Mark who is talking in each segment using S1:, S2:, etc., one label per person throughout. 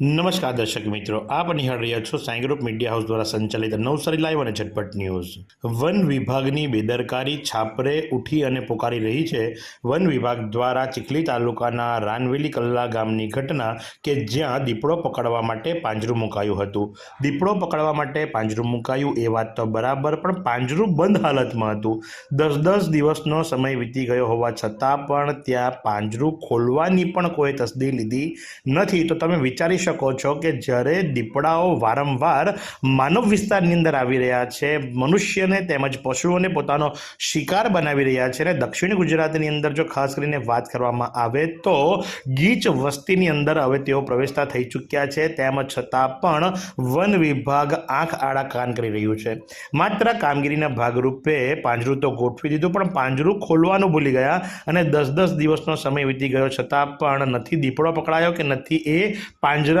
S1: નમસ્કાર દર્શક મિત્રો, આપ નિહાળ રહ્યા છો સાંઈ ગ્રુપ મીડિયા હાઉસ દ્વારા સંચાલિત નવસારી લાઈવ અને ઝટપટ ન્યૂઝ. વન વિભાગની બેદરકારી છાપરે ઉઠી અને પોકારી રહી છે. વન વિભાગ દ્વારા ચીખલી તાલુકાના રાનવેલી કલ્લા ગામની ઘટના કે જ્યાં દીપડો પકડવા માટે પાંજરું મુકાયું હતું. દીપડો પકડવા માટે પાંજરું મુકાયું એ વાત તો બરાબર, પણ પાંજરું બંધ હાલતમાં હતું. દસ દસ દિવસનો સમય વીતી ગયો હોવા છતાં પણ ત્યાં પાંજરું ખોલવાની પણ કોઈ તસદી લીધી નથી. તો તમે વિચારી શકો છો કે જ્યારે દીપડાઓ વારંવાર માનવ વિસ્તારની અંદર આવી રહ્યા છે, મનુષ્યને તેમજ પશુઓને પોતાનો શિકાર બનાવી રહ્યા છે અને દક્ષિણ ગુજરાતની અંદર જો ખાસ કરીને વાત કરવામાં આવે તો ગીચ વસ્તીની અંદર હવે તેઓ પ્રવેશતા થઈ ચૂક્યા છે, તેમ છતાં પણ વન વિભાગ આંખ આડા કાન કરી રહ્યું છે. માત્ર કામગીરીના ભાગરૂપે પાંજરું તો ગોઠવી દીધું, પણ પાંજરું ખોલવાનું ભૂલી ગયા અને દસ દસ દિવસનો સમય વીતી ગયો, છતાં પણ નથી દીપડો પકડાયો કે નથી એ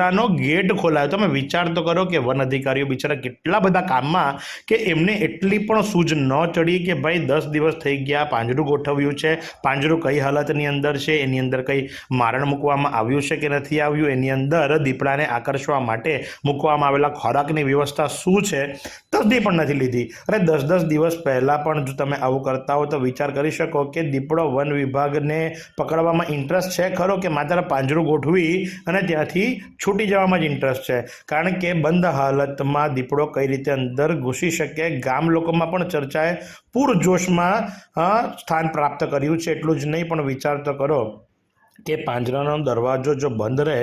S1: પાંજરાનો ગેટ ખોલાયો. તમે વિચાર તો કરો કે વન અધિકારીઓ બિચારા કેટલા બધા કામમાં કે એમને એટલી પણ સૂઝ ન ચડી કે ભાઈ દસ દિવસ થઈ ગયા, પાંજરું ગોઠવ્યું છે, પાંજરું કઈ હાલતની અંદર છે, એની અંદર કંઈ મારણ મૂકવામાં આવ્યું છે કે નથી આવ્યું, એની અંદર દીપડાને આકર્ષવા માટે મૂકવામાં આવેલા ખોરાકની વ્યવસ્થા શું છે? તસદી પણ નથી લીધી. અરે દસ દસ દિવસ પહેલાં પણ જો તમે આવું કરતા હો તો વિચાર કરી શકો કે દીપડો વન વિભાગને પકડવામાં ઇન્ટરેસ્ટ છે ખરો કે માત્ર પાંજરું ગોઠવી અને ત્યાંથી છૂટી જવામાં જ ઇન્ટરેસ્ટ છે? કારણ કે બંધ હાલતમાં દીપડો કઈ રીતે અંદર ઘૂસી શકે? ગામ લોકોમાં પણ ચર્ચાએ પૂરજોશમાં સ્થાન પ્રાપ્ત કર્યું છે એટલું જ નહીં, પણ વિચાર તો કરો કે પાંજરાનો દરવાજો જો બંધ રહે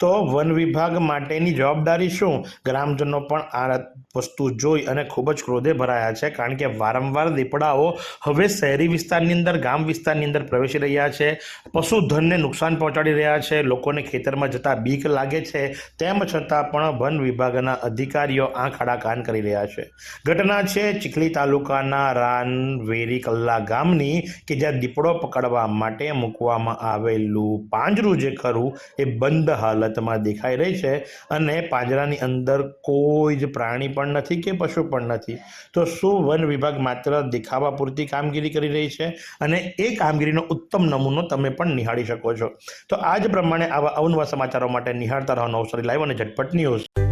S1: તો વન વિભાગ માટેની જવાબદારી શું? ગ્રામજનો પણ આ વસ્તુ જોઈ અને ખૂબ જ ક્રોધે ભરાયા છે. કારણ કે વારંવાર દીપડાઓ હવે શહેરી વિસ્તારની અંદર, ગામ વિસ્તારની અંદર પ્રવેશી રહ્યા છે. પશુધનને નુકસાન પહોંચાડી રહ્યા છે. લોકોને ખેતરમાં જતાં બીક લાગે છે. તેમ છતાં પણ વન વિભાગના અધિકારીઓ આંખ આડા કાન કરી રહ્યા છે. ઘટના છે ચીખલી તાલુકાના રાન વેરી કલ્લા ગામની કે જ્યાં દીપડો પકડવા માટે મૂકવામાં આવેલું પાંજરું જે ખરું એ બંધ હાલતમાં દેખાઈ રહી છે અને પાંજરાની અંદર કોઈ જ પ્રાણી પણ નથી કે પશુ પણ નથી. તો શું વન વિભાગ માત્ર દેખાવા પૂરતી કામગીરી કરી રહી છે? અને એ કામગીરીનો ઉત્તમ નમૂનો તમે પણ નિહાળી શકો છો. તો આ જ પ્રમાણે આવા અવનવા સમાચારો માટે નિહાળતા રહો નવસારી લાઈવ અને ઝટપટ ન્યૂઝ